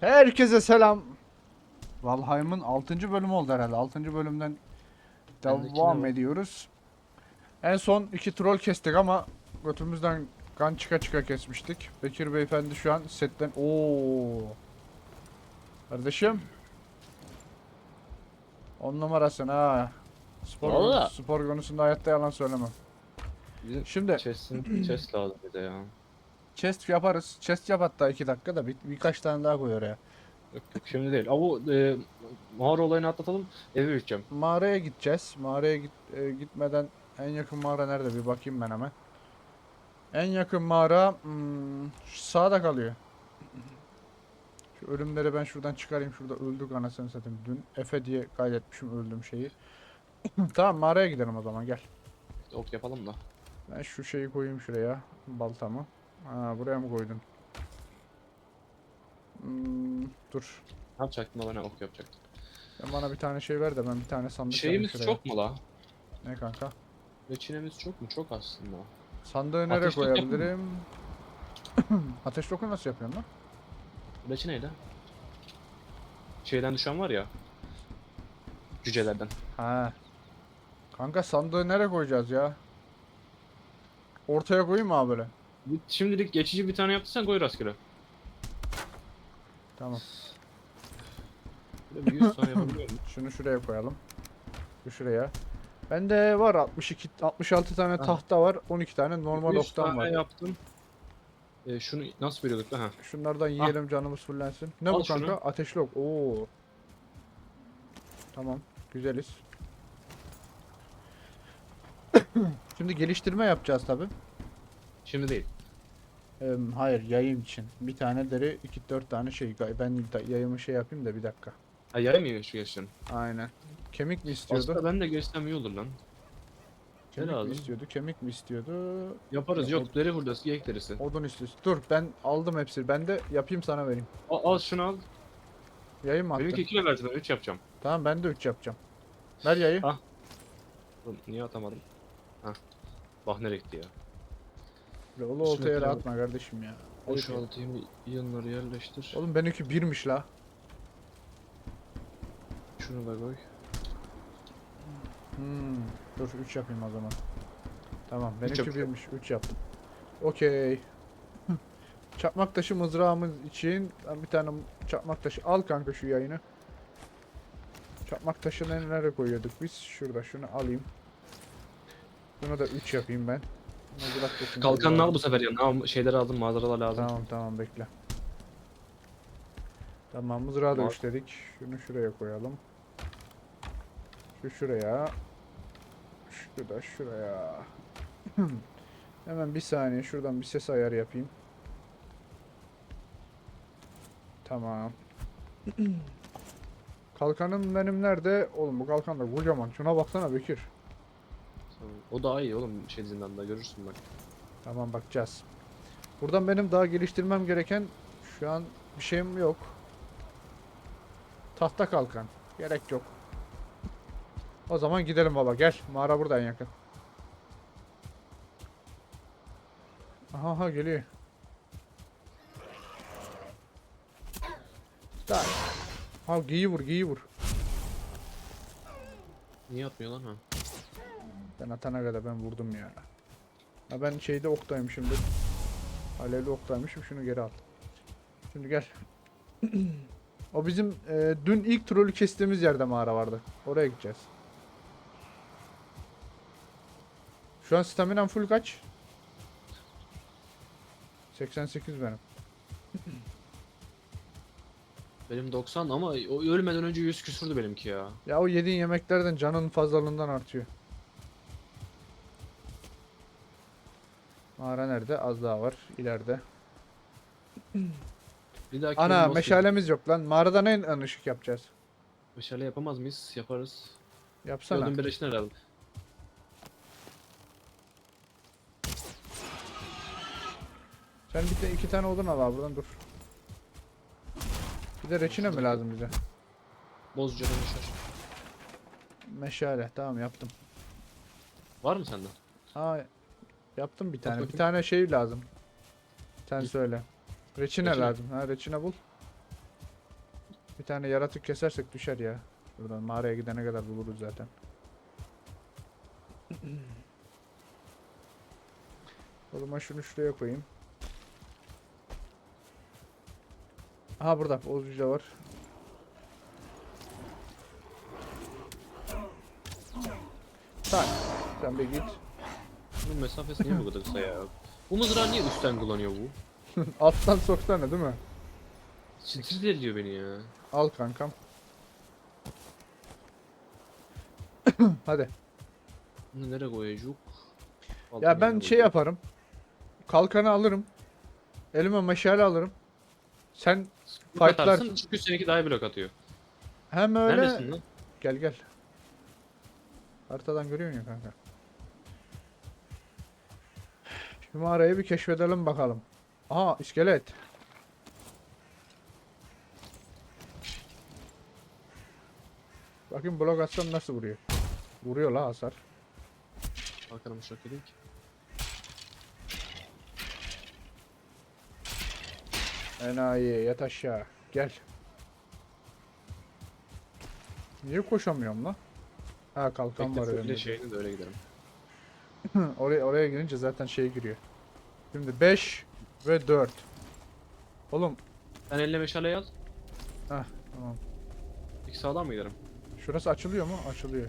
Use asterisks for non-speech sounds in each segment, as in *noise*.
Herkese selam. Valheim'ın 6. bölümü oldu herhalde. 6. bölümden devam ediyoruz. En son iki troll kestik ama götümüzden kan çıka çıka kesmiştik. Bekir beyefendi şu an setten... Oo. Kardeşim. On numarasın ha. Spor, spor konusunda hayatta yalan söylemem. Bizim Şimdi chest'in chest lazım bir de ya. Chest yaparız. Chest yap hatta iki dakikada bir, birkaç tane daha koy oraya. Yok yok şimdi değil. Ama bu e, mağara olayını atlatalım. Eve gideceğim. Mağaraya gideceğiz. Mağaraya git, e, gitmeden en yakın mağara nerede bir bakayım ben hemen. En yakın mağara hmm, sağda kalıyor. Şu ölümleri ben şuradan çıkarayım. Şurada öldük anasını satayım. Dün Efe diye kaydetmişim öldüğüm şeyi. *clears throat* tamam mağaraya gidelim o zaman gel. Ok yapalım da. Ben şu şeyi koyayım şuraya. Baltamı. Ha, buraya mı koydun? Hmm, dur. Ne yapacaktım da ben ok yapacaktım. Sen bana bir tane şey ver de ben bir tane sandık Şeyimiz şuraya. çok mu la? Ne kanka? Reçinemiz çok mu? Çok aslında. Sandığı nereye Ateş mı? koyabilirim? *coughs* Ateş toku nasıl yapıyorsun lan? Reçineyle. Şeyden düşen var ya. Cücelerden. Ha. Kanka sandığı nereye koyacağız ya? Ortaya koyayım mı abi böyle? Şimdilik geçici bir tane yaptıysan koy rastgele. Tamam. Böyle bir 100 tane yapabiliyor muyum? *laughs* Şunu şuraya koyalım. Bu şuraya. Bende var 62 66 tane Ha. tahta var. 12 tane normal 100 oktan tane var. yaptım. E, şunu nasıl veriyorduk? Ha. Şunlardan yiyelim canımız fullensin. Ne Al bu kanka? şunu. Ateşli ok. Oo. Tamam. Güzeliz. *coughs* Şimdi geliştirme yapacağız tabi. Şimdi değil. hayır yayın için. Bir tane deri, iki dört tane şey. Ben yayımı şey yapayım da bir dakika. Ha yay mı şu geçtin? Aynen. Kemik mi istiyordu? Aslında ben de geçsem iyi olur lan. Kemik mi lazım? istiyordu? Kemik mi istiyordu? Yaparız Ya, yok deri hurdası geyik derisi. Odun istiyorsun. Dur ben aldım hepsini. Ben de yapayım sana vereyim. Al, al şunu al. Yayın mı attın? Benimki 2 verdi ben 3 yapacağım. Tamam ben de 3 yapacağım. Ver yayı. Ah. Oğlum, Niye atamadım? Ha. Bak nereye gitti ya. Olu Şunu oltaya atma kardeşim ya. Ayıp ya. Boşaltayım yanları yerleştir. Oğlum benimki birmiş la. Şunu da koy. Hmm. Dur 3 yapayım o zaman. Tamam Üç benimki birmiş 3 yaptım. Okey. *laughs* çakmak taşı mızrağımız için ben bir tane çakmak taşı al kanka şu yayını. Çakmak taşını nereye koyuyorduk biz? Şurada şunu alayım. Bunu da 3 yapayım ben. Mızrak Kalkanını al bu sefer yanına. Al şeyleri aldım mağaralar lazım. Tamam tamam bekle. Tamam mızrağı da Mal- üçledik. Şunu şuraya koyalım. Şu şuraya. Şu da şuraya. *laughs* Hemen bir saniye şuradan bir ses ayarı yapayım. Tamam. *clears throat* Kalkanım benim nerede? Oğlum bu kalkan da kocaman. Şuna baksana Bekir. O daha iyi oğlum şey zindanda görürsün bak. Tamam bakacağız. Buradan benim daha geliştirmem gereken şu an bir şeyim yok. Tahta kalkan. Gerek yok. O zaman gidelim baba gel. Mağara burada en yakın. Aha aha geliyor. Tak. Ha giyi vur giyi vur. Niye atmıyor lan ha? Ben atana kadar ben vurdum ya. Ha ben şeyde oktaymışım. Alevli oktaymışım şunu geri al. Şimdi gel. *clears throat* o bizim e, dün ilk trolü kestiğimiz yerde mağara vardı. Oraya gideceğiz. Şu an staminam full kaç? 88 benim. Benim 90 ama o ölmeden önce 100 küsürdü benimki ya. Ya o yediğin yemeklerden canın fazlalığından artıyor. Mağara nerede? Az daha var. ileride. Bir dahaki Ana olsun. meşalemiz yok lan. Mağarada ne ön ışık yapacağız? Meşale yapamaz mıyız? Yaparız. Yapsana. Gördüm beleşine herhalde. Sen bir de iki tane odun al abi buradan dur. Bir de reçine mi lazım bize? Bozca meşale. Meşale tamam yaptım. Var mı sende? Aa yaptım bir tane. Bir tane şey lazım. Sen Hı. söyle. Reçine Reçine. lazım. Ha reçine bul. Bir tane yaratık kesersek düşer ya. Buradan mağaraya gidene kadar buluruz zaten. O zaman şunu şuraya koyayım. Aha burada Oğuz da var. Tak. Sen bir git. Bunun mesafesi niye bu kadar kısa ya? Bu mızrağı niye üstten kullanıyor bu? *laughs* Alttan soksana değil mi? Sinir ediyor beni ya. Al kankam. *coughs* Hadi. Bunu nereye koyacak? Ya ben şey yaparım. Kalkanı alırım. Elime meşale alırım. Sen fightlar- Fightlarsın çünkü seninki daha blok atıyor. hem öyle... Neredesin lan? Gel gel. Haritadan görüyorsun ya kanka. Şu mağarayı bir keşfedelim bakalım. Aha iskelet. Bakayım blok atsam nasıl vuruyor. Vuruyor la hasar. Bakalım şok edeyim ki. Enayi yat aşağı. Gel. Niye koşamıyorum lan? Ha kalkan var Bekle önümde. fulle şeyini de öyle giderim. Oraya oraya girince zaten şey giriyor. Şimdi 5 ve 4. Oğlum Sen eline meşaleyi al. tamam. İlk sağdan mı giderim? Şurası açılıyor mu? Açılıyor.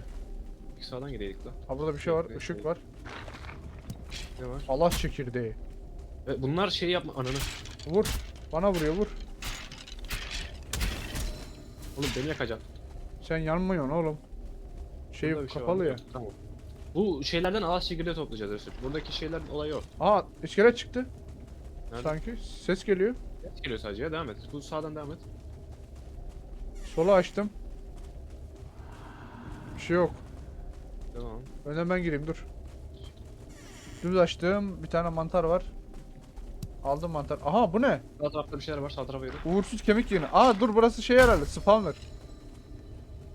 İlk sağdan gideydik lan. Ha burada bir şey var. Işık evet. var. Ne var? Allah çekirdeği. E, bunlar şey yapma ananı. Vur. Bana vuruyor vur. Oğlum beni yakacaksın. Sen yanmıyorsun oğlum. Şey şey var kapalı mı? ya. Tamam. Bu şeylerden ağaç çekirdeği toplayacağız Resul. Buradaki şeylerin olayı o. Aa iskelet çıktı. Nerede? Sanki ses geliyor. Et geliyor sadece ya devam et. Bu sağdan devam et. Sola açtım. Bir şey yok. Tamam. Önden ben gireyim dur. Düz açtım. Bir tane mantar var. Aldım mantar. Aha bu ne? Sağ tarafta bir şeyler var sağ tarafa yürü. Uğursuz kemik yığını. Aa dur burası şey herhalde. Spawner.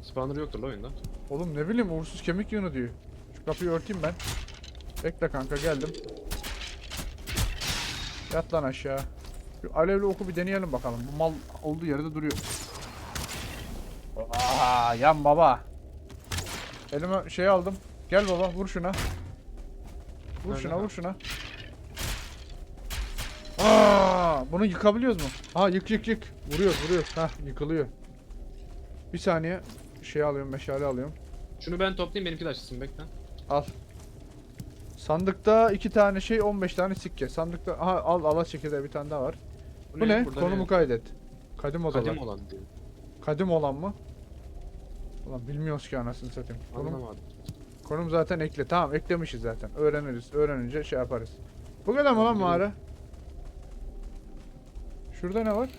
Spawner yoktur la oyunda. Oğlum ne bileyim uğursuz kemik yığını diyor. Kapıyı örteyim ben. Bekle kanka geldim. Yat lan aşağı. Şu alevli oku bir deneyelim bakalım. Bu mal olduğu yerde duruyor. Aa, yan baba. Elime şey aldım. Gel baba vur şuna. Vur Nerede şuna lan? vur şuna. Aa, bunu yıkabiliyoruz mu? Ha yık yık yık. Vuruyor vuruyor. Hah yıkılıyor. Bir saniye şey alıyorum meşale alıyorum. Şunu ben toplayayım benimki de açılsın bekle. Al. Sandıkta iki tane şey 15 tane sikke. Sandıkta aha al ala çekirdeği bir tane daha var. Bu, ne? Burada Konumu kaydet. Kadim odalar. Kadim Kadim, olan diyor. olan mı? Ulan bilmiyoruz ki anasını satayım. Konum, Anlamadım. konum zaten ekle. Tamam eklemişiz zaten. Öğreniriz. Öğrenince şey yaparız. Bu kadar mı lan mağara? Şurada ne var?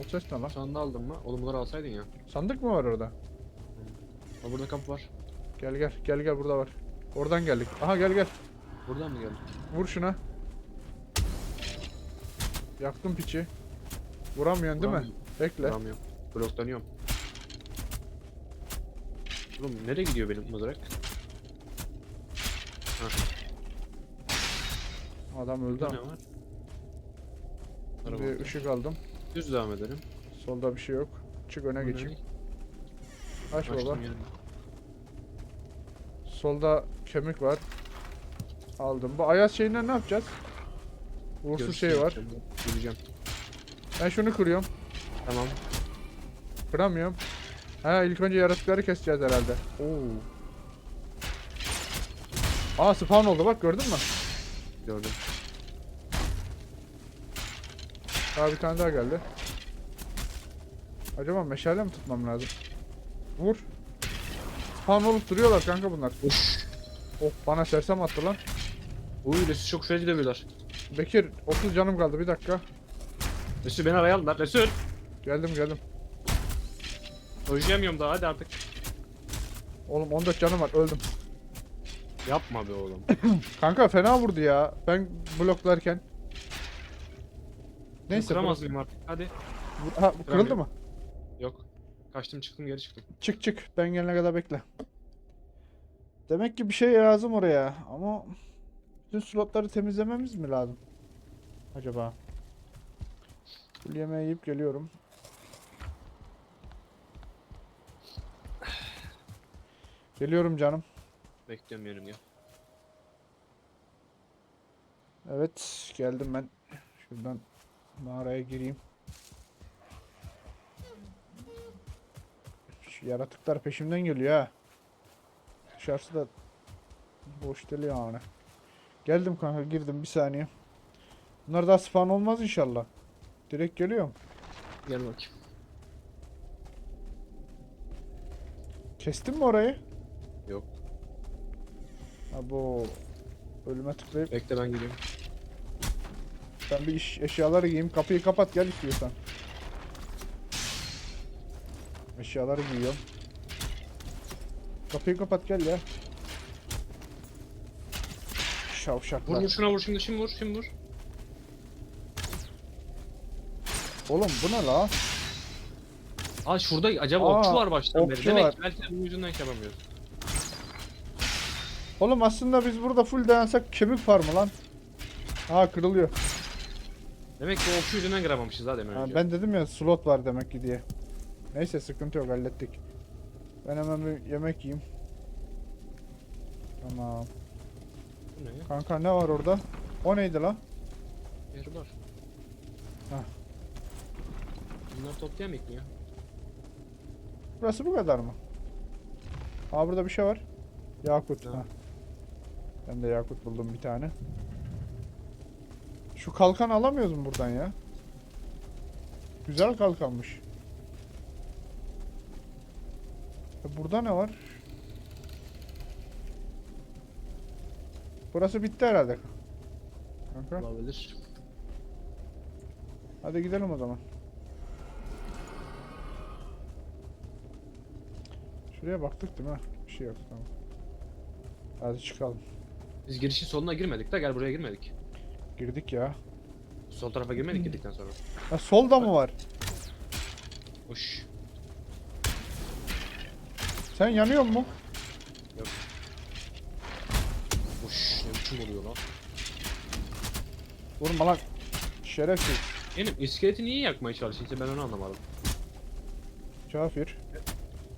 O ses ne lan? Sandığı aldın mı? Oğlum bunları alsaydın ya. Sandık mı var orada? Ha burada kapı var. Gel gel. Gel gel burada var. Oradan geldik. Aha gel gel. Buradan mı geldik? Vur şuna. Yaktım piçi. Vuramıyorsun değil mi? Vuramıyorum. Bekle. Vuramıyorum. Bloklanıyorum. Oğlum nereye gidiyor benim mızrak? Adam öldü Burada ama. ne var? Bir ışık aldım. Düz devam edelim. Solda bir şey yok. Çık öne Bu? Aç baba. Açtım yerini. Solda kemik var. Aldım. Bu ayaz şeyinden ne yapacağız? Uğursuz şey var. Yürüyeceğim. Ben şunu kırıyorum. Tamam. Kıramıyorum. Ha ilk önce yaratıkları keseceğiz herhalde. Oo. Aa spawn oldu bak gördün mü? Gördüm. Daha bir tane daha geldi. Acaba meşale mi tutmam lazım? Vur. Spawn olup duruyorlar kanka bunlar. Oh bana sersem attı lan. Uy Resul çok feci dövüyorlar. Bekir 30 canım kaldı bir dakika. Resul beni araya aldılar. Resul. Geldim geldim. Oynayamıyorum daha hadi artık. Oğlum 14 canım var öldüm. Yapma be oğlum. *coughs* Kanka fena vurdu ya. Ben bloklarken. Neyse. Kıramaz mıyım artık? Hadi. Ha, bu kırıldı mı? Yok. Kaçtım çıktım geri çıktım. Çık çık. Ben gelene kadar bekle. Demek ki bir şey lazım oraya. Ama bütün slotları temizlememiz mi lazım? Acaba. Bu yemeği yiyip geliyorum. Geliyorum canım. Bekliyorum yerim ya. Evet geldim ben. Şuradan mağaraya gireyim. Şu yaratıklar peşimden geliyor ha. Dışarısı da boş değil yani. Geldim kanka girdim bir saniye. Bunlar daha spawn olmaz inşallah. Direkt geliyorum. Gel bakayım. Kestin mi orayı? Yok. Ha bu ölüme tıklayıp Bekle ben geliyorum. ben bir iş, eşyaları giyeyim. Kapıyı kapat gel istiyorsan. Eşyaları giyiyorum. Kapıyı kapat gel ya. Şavşaklar. Vur vur şuna vur şimdi şimdi vur şimdi vur. Oğlum bu ne la? Aa şurada acaba Aa, okçu var baştan beri. okçu Demek var. ki belki de bunun yüzünden şey yapamıyoruz. Oğlum aslında biz burada full dayansak kemik farmı lan. Aa kırılıyor. Demek ki okçu yüzünden girememişiz ha demin Ha, önce. ben dedim ya slot var demek ki diye. Neyse sıkıntı yok hallettik. Ben hemen bir yemek yiyeyim. Tamam. Ne? Kanka ne var orada? O neydi lan? Yer var. Hah. Bunları toplayamayız mı ya? Burası bu kadar mı? Aa burada bir şey var. Yakut. Ne? Ha. Ben de yakut buldum bir tane. Şu kalkan alamıyoruz mu buradan ya? Güzel kalkanmış. E burada ne var? Burası bitti herhalde. Kanka. Olabilir. Hadi gidelim o zaman. Şuraya baktık değil mi? Bir şey yok tamam. Hadi çıkalım. Biz girişin soluna girmedik de gel buraya girmedik. Girdik ya. Sol tarafa girmedik girdikten sonra. Ha, solda mı var? Hoş. Sen yanıyor mu? Hoş. Ne biçim oluyor lan? Vurma lan. Şerefsiz. Benim iskeleti niye yakmaya çalışıyorsun ben onu anlamadım. Kafir.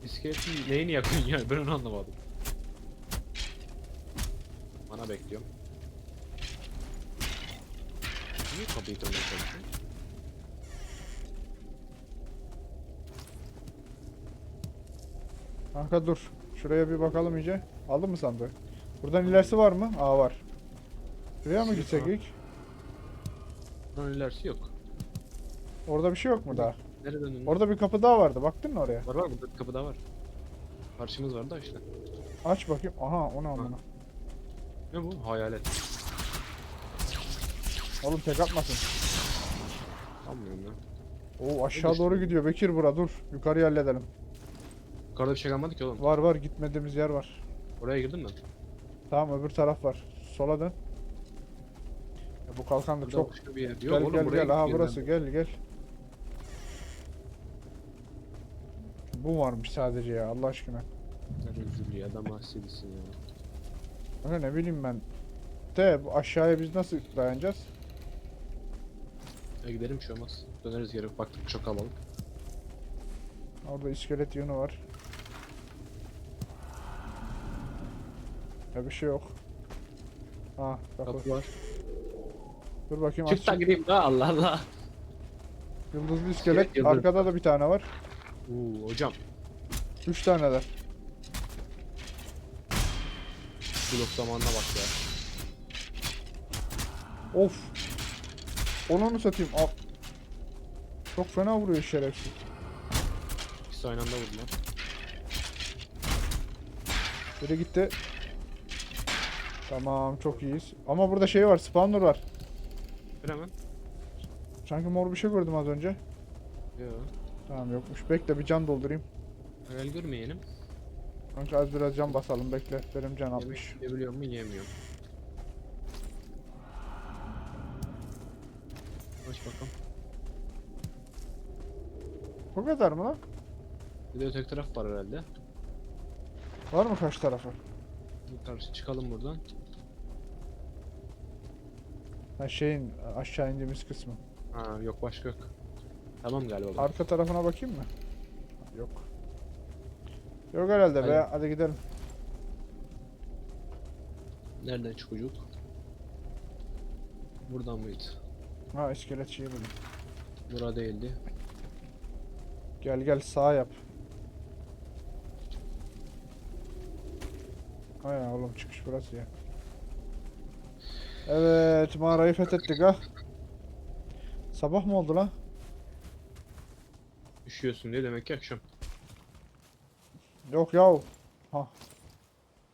İskeleti neyini yakıyorsun ya ben onu anlamadım. Bana bekliyorum. Niye kapıyı kırmaya çalışıyorsun? Kanka dur. Şuraya bir bakalım iyice. Aldın mı sandığı? Buradan ilerisi var mı? Aa var. Şuraya mı gitsek ilk? Buradan ilerisi yok. Orada bir şey yok mu daha? Nereden döndün? Orada bir kapı daha vardı. Baktın mı oraya? Var var burada bir kapı daha var. Karşımız var da işte. Aç bakayım. Aha o ne amına. Ne bu? Hayalet. Oğlum tek atmasın. Sanmıyorum ya. Oo aşağı doğru gidiyor. Bekir bura dur. Yukarıyı halledelim. Yukarıda bir şey kalmadı ki oğlum. Var var gitmediğimiz yer var. Oraya girdin mi? Tamam öbür taraf var. Sola dön. Ya bu kalkan da Burada çok. başka bir yer. Yok Gel oğlum gel buraya gel. Aha burası gel gel. Bu varmış sadece ya Allah aşkına. Sen üzülü ya adam bahsediyorsun ya. Kanka ne bileyim ben. De bu aşağıya biz nasıl dayanacağız? Ya gidelim bir şey olmaz. Döneriz geri. Baktık çok kalabalık. Orada iskelet yönü var. Ya bir şey yok. Ha kapı. Kapı var. Dur bakayım Çık da aç. gideyim da Allah Allah. Yıldızlı iskelet. Evet, yıldız. Arkada da bir tane var. Oo hocam. Üç taneler. Blok zamanına bak ya. Of. Onu onu satayım. Al. Çok fena vuruyor şerefsiz. İkisi aynı anda vurdu lan. Biri gitti. Tamam çok iyiyiz. Ama burada şey var. Spawner var. Bir hemen. Sanki mor bir şey gördüm az önce. Yo. Tamam yokmuş. Bekle bir can doldurayım. Hayal görmeyelim. Kanka az biraz can basalım. Bekle. Benim can 60. Yemek yiyebiliyor mu yiyemiyorum. Aç bakalım. Bu kadar mı lan? Bir de öteki taraf var herhalde. Var mı kaç tarafı? Bir karşı çıkalım buradan. Ha şeyin aşağı indiğimiz kısmı. Ha yok başka yok. Tamam galiba. bu. Arka tarafına bakayım mı? Yok. Yok herhalde be. Hayır. Hadi gidelim. Nereden çocuk? Buradan mıydı? Ha iskelet şeyi buldum. Bura değildi. Gel gel sağ yap. Aynen oğlum çıkış burası ya. Evet mağarayı fethettik ha. Sabah mı oldu lan? Üşüyorsun diye demek ki akşam. Yok yahu. Ha.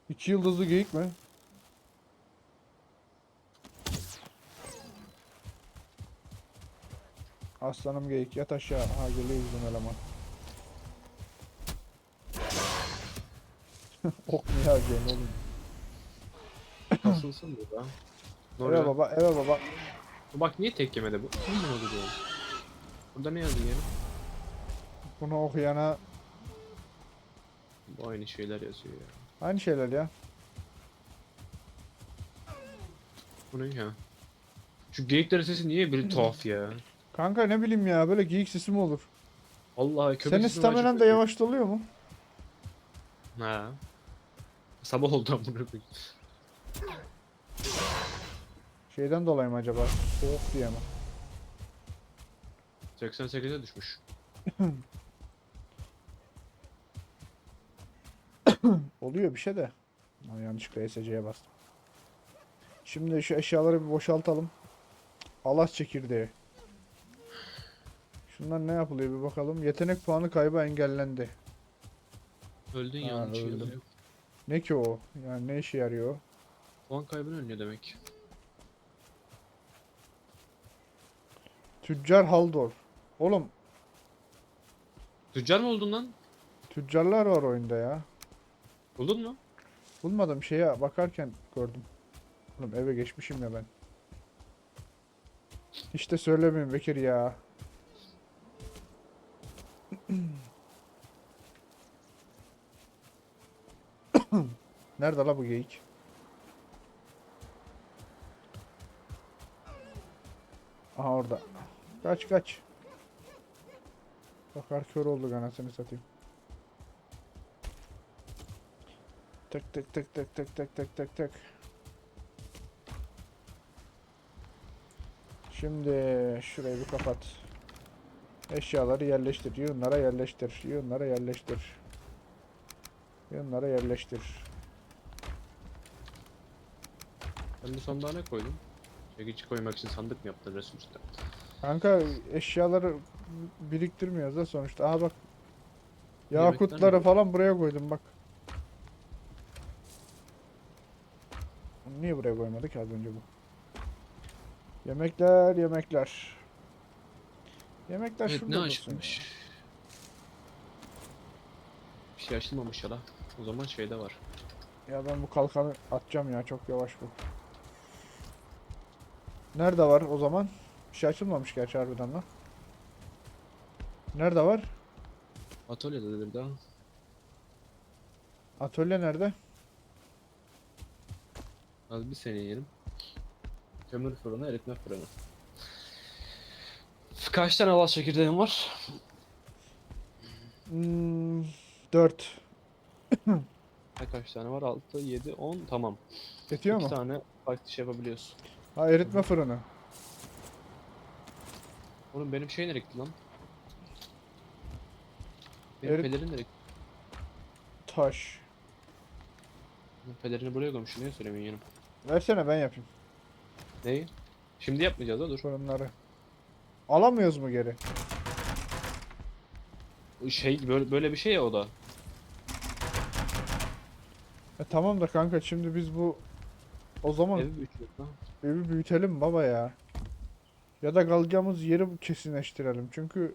İki yıldızlı geyik mi? Aslanım geyik yat aşağı. Ha geliyor bizim eleman. *laughs* ok niye harcıyorsun oğlum? Nasılsın burada? Ne Eve oluyor? baba eve baba. Bak niye tek yemedi bu? Mi oldu diyorum. Burada ne yazıyor? Bunu okuyana Bu aynı şeyler yazıyor ya. aynı şeyler ya. Bu ne ya? Şu geyiklerin sesi niye bir tuhaf ya? Kanka ne bileyim ya böyle geyik sesi mi olur? Vallahi köpek Senin sesi mi staminan da acaba? yavaş doluyor mu? Ha. Sabah oldu amına koyayım. Şeyden dolayı mı acaba? Soğuk diye mi? 88'e düşmüş. *coughs* Oluyor bir şey de. Ha, yanlışlıkla ESC'ye bastım. Şimdi şu eşyaları bir boşaltalım. Alas çekirdeği. Şundan ne yapılıyor bir bakalım. Yetenek puanı kaybı engellendi. Öldün Ha, yanlış öldüm. yıldır. Ne ki o? Yani ne işe yarıyor? Puan kaybını önlüyor demek. Tüccar Haldor. Oğlum Tüccar mı oldun lan? tüccarlar var oyunda ya. Buldun mu? Bulmadım şeye bakarken gördüm. Oğlum eve geçmişim ya ben. İşte söylemeyin Bekir ya. Nerede la bu geyik? Aha orada. Kaç kaç. Bakar kör olduk anasını satayım. Tık tık tık tık tık tık tık tık tık. Şimdi şurayı bir kapat. Eşyaları yerleştir. Yığınlara yerleştir. Yığınlara yerleştir. Yığınlara yerleştir. Ben bu sandığa ne koydum? Çekici koymak için sandık mı yaptın resim üstte? Kanka eşyaları biriktirmiyoruz da sonuçta. Aha bak. Yakutları mi? falan buraya koydum bak. Niye buraya koymadık az önce bu? Yemekler, yemekler. Yemekler Evet şurada ne? Bir şey açılmamış ya la. O zaman şeyde var. Ya ben bu kalkanı atacağım ya çok yavaş bu. Nerede var o zaman? Bir şey açılmamış gerçi harbiden lan. Nerede var? Atölyededir daha. Atölye nerede? Az bir sene yiyelim. Kömür fırını, eritme fırını. Kaç tane alas çekirdeğin var? Hmm, 4. Ha, Kaç tane var? 6, 7, 10. Tamam. Yetiyor 2 mu? tane farklı şey yapabiliyorsun. Ha eritme fırını. Oğlum benim şey nereye gitti lan? Benim Erit- pelerin nereye gitti? Taş. Pelerini buraya koymuşum. Niye söylemiyorsun yanım? Versene ben yapayım Neyi? Şimdi yapmayacağız ha dur. fırınları. Alamıyoruz mu geri? Şey böyle, böyle bir şey ya o da. E tamam da kanka şimdi biz bu o zaman Evi lan. evi büyütelim baba ya. Ya da kalacağımız yeri kesinleştirelim çünkü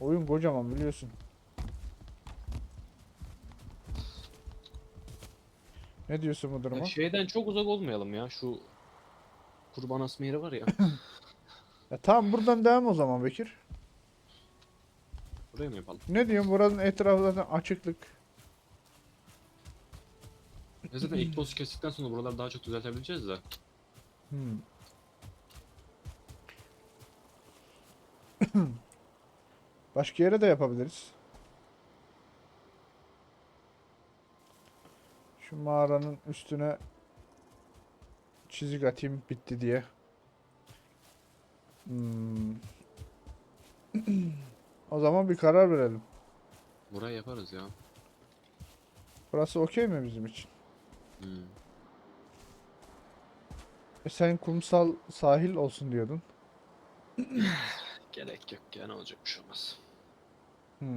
oyun kocaman biliyorsun. Ne diyorsun bu duruma? Ya şeyden çok uzak olmayalım ya. Şu kurban asma yeri var ya. *laughs* Ya tamam buradan devam o zaman Bekir. Buraya mı yapalım? Ne diyorsun buranın etrafı zaten açıklık. Ya zaten ilk boss'u kestikten sonra buraları daha çok düzeltebileceğiz de. Hmm. *coughs* Başka yere de yapabiliriz. Şu mağaranın üstüne çizik atayım bitti diye. Hmm. *coughs* o zaman bir karar verelim. Burayı yaparız ya. Burası okey mi bizim için? Hmm. E sen kumsal sahil olsun diyordun. *sighs* Gerek yok ya ne olacak bir şey olmaz. Hmm.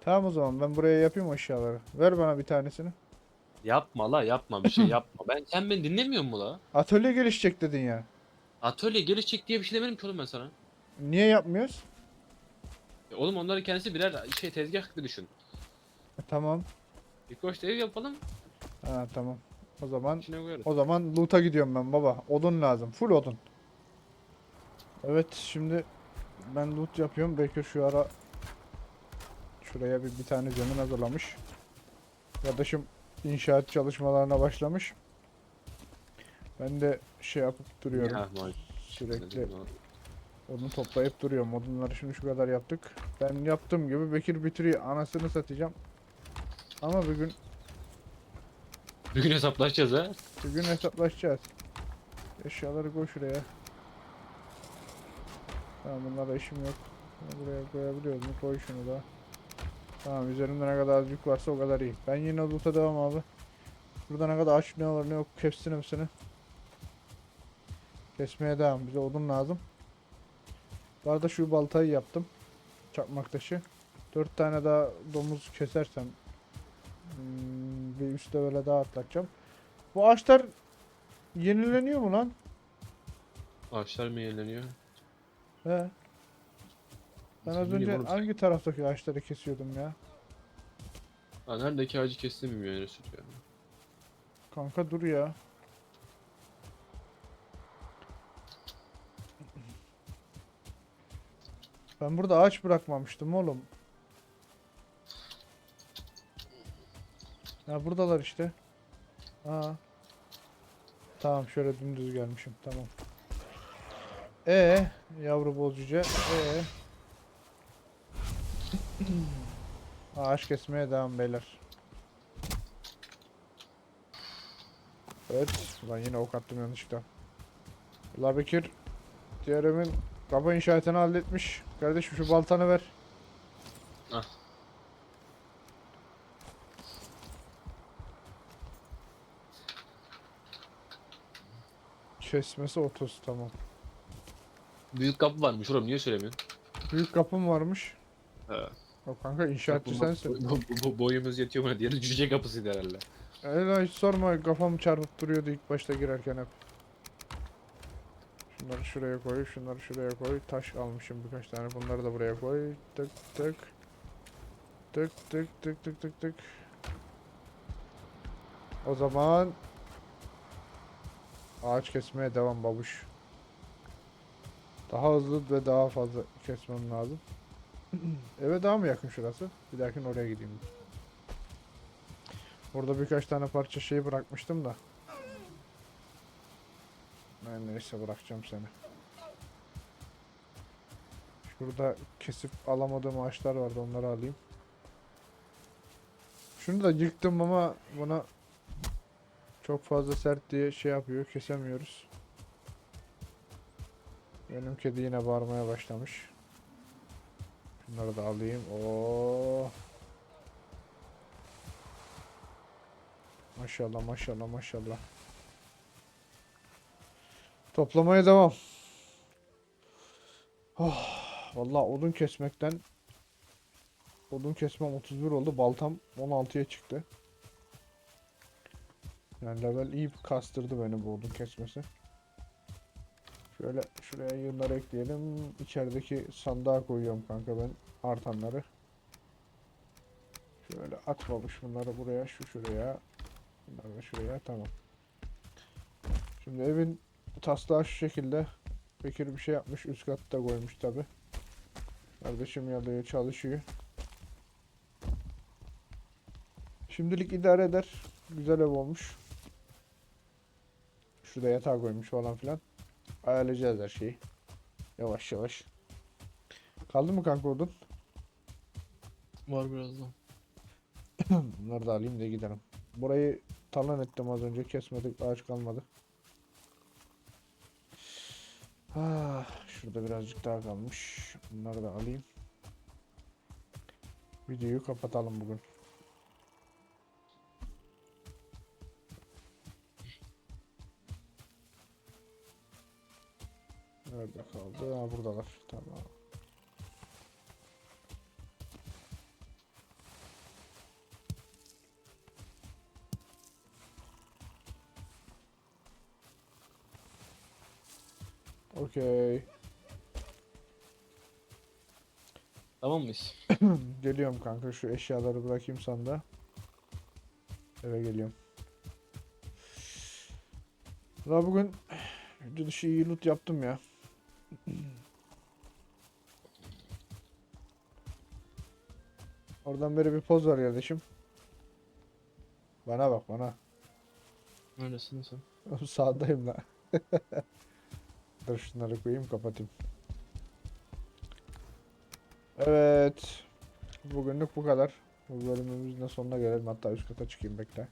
Tamam o zaman ben buraya yapayım o eşyaları. Ver bana bir tanesini. Yapma la yapma bir şey *laughs* yapma. Ben sen beni dinlemiyor mu la? Atölye gelişecek dedin ya. Atölye gelişecek diye bir şey demedim ki oğlum ben sana. Niye yapmıyoruz? Ya oğlum onların kendisi birer şey tezgah gibi düşün. E, tamam. İlk başta ev yapalım Ha tamam. O zaman içine koyarız. o zaman loot'a gidiyorum ben baba. Odun lazım. Full odun. Evet şimdi ben loot yapıyorum. Bekir şu ara şuraya bir, bir tane zemin hazırlamış. Kardeşim inşaat çalışmalarına başlamış. Ben de şey yapıp duruyorum. Ya, vay. Sürekli odun toplayıp duruyorum. Odunları şimdi şu kadar yaptık. Ben yaptığım gibi Bekir bitiriyor. Anasını satacağım. Ama bugün Bir gün hesaplaşacağız ha. bugün hesaplaşacağız. Eşyaları koy şuraya. Tamam bunlara işim yok. Bunu Buraya koyabiliyoruz mu? Koy şunu da. Tamam üzerimde ne kadar az yük varsa o kadar iyi. Ben yine loot'a devam abi. Burada ne kadar aç ne var ne yok hepsini hepsini. Kesmeye devam. Bize odun lazım. Bu arada şu baltayı yaptım. Çakmak taşı. Dört tane daha domuz kesersem hmm, bir üst levele daha atlatacağım. Bu ağaçlar yenileniyor mu lan? Ağaçlar mı yenileniyor? He. Ben az önce oğlum, hangi taraftaki ağaçları kesiyordum ya? Ha, neredeki ağacı kestim bilmiyorum süt ya. Kanka dur ya. Ben burada ağaç bırakmamıştım oğlum. Ya buradalar işte. Aa. Tamam şöyle dümdüz gelmişim tamam. E yavru bozcuca. E. *clears throat* Ağaç kesmeye devam beyler. Evet. Ulan yine ok attım yanlışlıkla. Ula Bekir. Diğerimin kapı inşaatını halletmiş. Kardeşim şu baltanı ver. Ah. Kesmesi 30 tamam. Büyük kapı varmış oğlum niye söylemiyorsun? Büyük kapım varmış. He. O kanka inşaatçı Bu- sensin. Bu, bu, bu boyumuz yetiyor buna diğeri cüce kapısıydı herhalde. Öyle hiç sorma kafam çarpıp duruyordu ilk başta girerken hep. Şunları şuraya koy, şunları şuraya koy. Taş almışım birkaç tane. Bunları da buraya koy. Tık tık. Tık tık tık tık tık tık. O zaman ağaç kesmeye devam babuş. Daha hızlı ve daha fazla kesmem lazım. *clears throat* Eve daha mı yakın şurası? Bir dahakine oraya gideyim. Orada birkaç tane parça şey bırakmıştım da. Ben neyse bırakacağım seni. Şurada kesip alamadığım ağaçlar vardı onları alayım. Şunu da yıktım ama buna çok fazla sert diye şey yapıyor kesemiyoruz. Benim kedi yine bağırmaya başlamış. Şunları da alayım. Oo. Maşallah maşallah maşallah. Toplamaya devam. Oh, vallahi odun kesmekten odun kesmem 31 oldu. Baltam 16'ya çıktı. Yani level iyi kastırdı beni bu odun kesmesi. Şöyle şuraya yığınları ekleyelim. İçerideki sandığa koyuyorum kanka ben artanları. Şöyle at babuş bunları buraya, şu şuraya. Bunları da şuraya, tamam. Şimdi evin taslağı şu şekilde. Bekir bir şey yapmış, üst katta koymuş tabi. Kardeşim yalıyor, çalışıyor. Şimdilik idare eder. Güzel ev olmuş. Şurada yatağı koymuş falan filan. Ayarlayacağız her şeyi. Yavaş yavaş. Kaldı mı kanka odun? Var birazdan. *clears throat* Bunları da alayım da gidelim. Burayı talan ettim az önce kesmedik ağaç kalmadı. Ah, şurada birazcık daha kalmış. Bunları da alayım. Videoyu kapatalım bugün. Nerede kaldı? Ha buradalar. Tamam. Okey. Tamam mıyız? *laughs* Geliyorum kanka şu eşyaları bırakayım sanda. Eve geliyorum. La bugün *sighs* video dışı iyi loot yaptım ya. Oradan beri bir poz var kardeşim. Bana bak bana. Neredesin sen? Sağdayım la. *laughs* Dur şunları koyayım kapatayım. Evet. Bugünlük bu kadar. Bu bölümümüzün de sonuna gelelim. Hatta üst kata çıkayım bekle.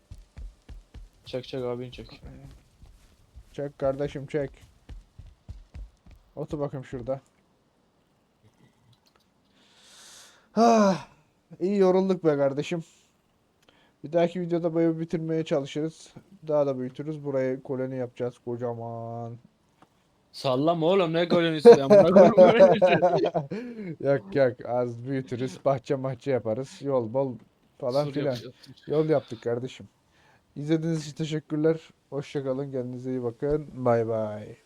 Çek çek abini çek. Çek kardeşim çek. Otur bakayım şurada. Ah, iyi yorulduk be kardeşim. Bir dahaki videoda evi bitirmeye çalışırız. Daha da büyütürüz. Burayı koloni yapacağız kocaman. Sallama oğlum ne kolonisi ya. *laughs* Yok yok az büyütürüz. Bahçe mahçe yaparız. Yol bol falan Sur filan. Yol yaptık kardeşim. İzlediğiniz için teşekkürler. Hoşça kalın. Kendinize iyi bakın. Bay bay.